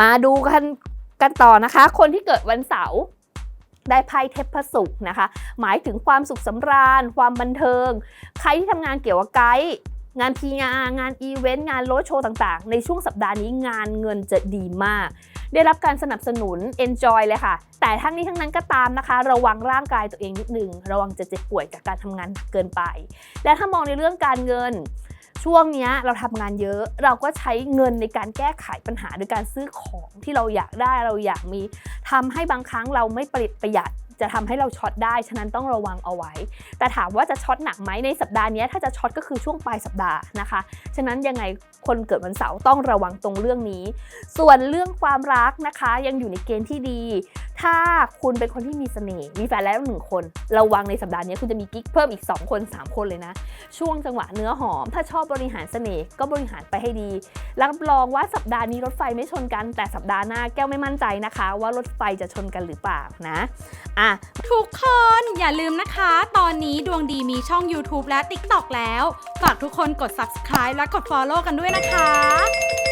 มาดูกันกันต่อนะคะ คนที่เกิดวันเสาร์ได้ไพ่เทพสุขนะคะ หมายถึงความสุขสำราญ ความบันเทิง ใครที่ทำงานเกี่ยวกับไกด์งานพีงานงานอีเวนต์งานโรดโชว์ต่างๆ ในช่วงสัปดาห์นี้งานเงินจะดีมาก ได้รับการสนับสนุน enjoy เลยค่ะ แต่ทั้งนี้ทั้งนั้นก็ตามนะคะ ระวังร่างกายตัวเองนิดนึง ระวังจะเจ็บป่วยจากการทำงานเกินไป และถ้ามองในเรื่องการเงิน ช่วงนี้เราทำงานเยอะ เราก็ใช้เงินในการแก้ไขปัญหาโดยการซื้อของที่เราอยากได้เราอยากมีทำให้บางครั้งเราไม่ประหยัด จะทำให้เราช็อตได้ ฉะนั้นต้องระวังเอาไว้ แต่ถามว่าจะช็อตหนักไหมในสัปดาห์นี้ถ้าจะช็อตก็คือช่วงปลายสัปดาห์นะคะ ฉะนั้นยังไงคนเกิดวันเสาร์ต้องระวังตรงเรื่องนี้ ส่วนเรื่องความรักนะคะ ยังอยู่ในเกณฑ์ที่ดี ถ้าคุณเป็นคนที่มีเสน่ห์มีแฟนแล้วหนึ่งคนระวังในสัปดาห์นี้คุณจะมีกิ๊กเพิ่มอีก 2 คน 3 คนเลยนะ ช่วงจังหวะเนื้อหอม ถ้าชอบบริหารเสน่ห์ก็บริหารไปให้ดีรับรองว่าสัปดาห์นี้รถไฟไม่ชนกัน แต่สัปดาห์หน้าแก้วไม่มั่นใจนะคะ ว่ารถไฟจะชนกันหรือเปล่านะอะ ทุกคนอย่าลืมนะคะ ตอนนี้ดวงดีมีช่อง YouTube และ TikTok แล้ว ฝากทุกคนกด subscribe และกด follow กันด้วยนะคะ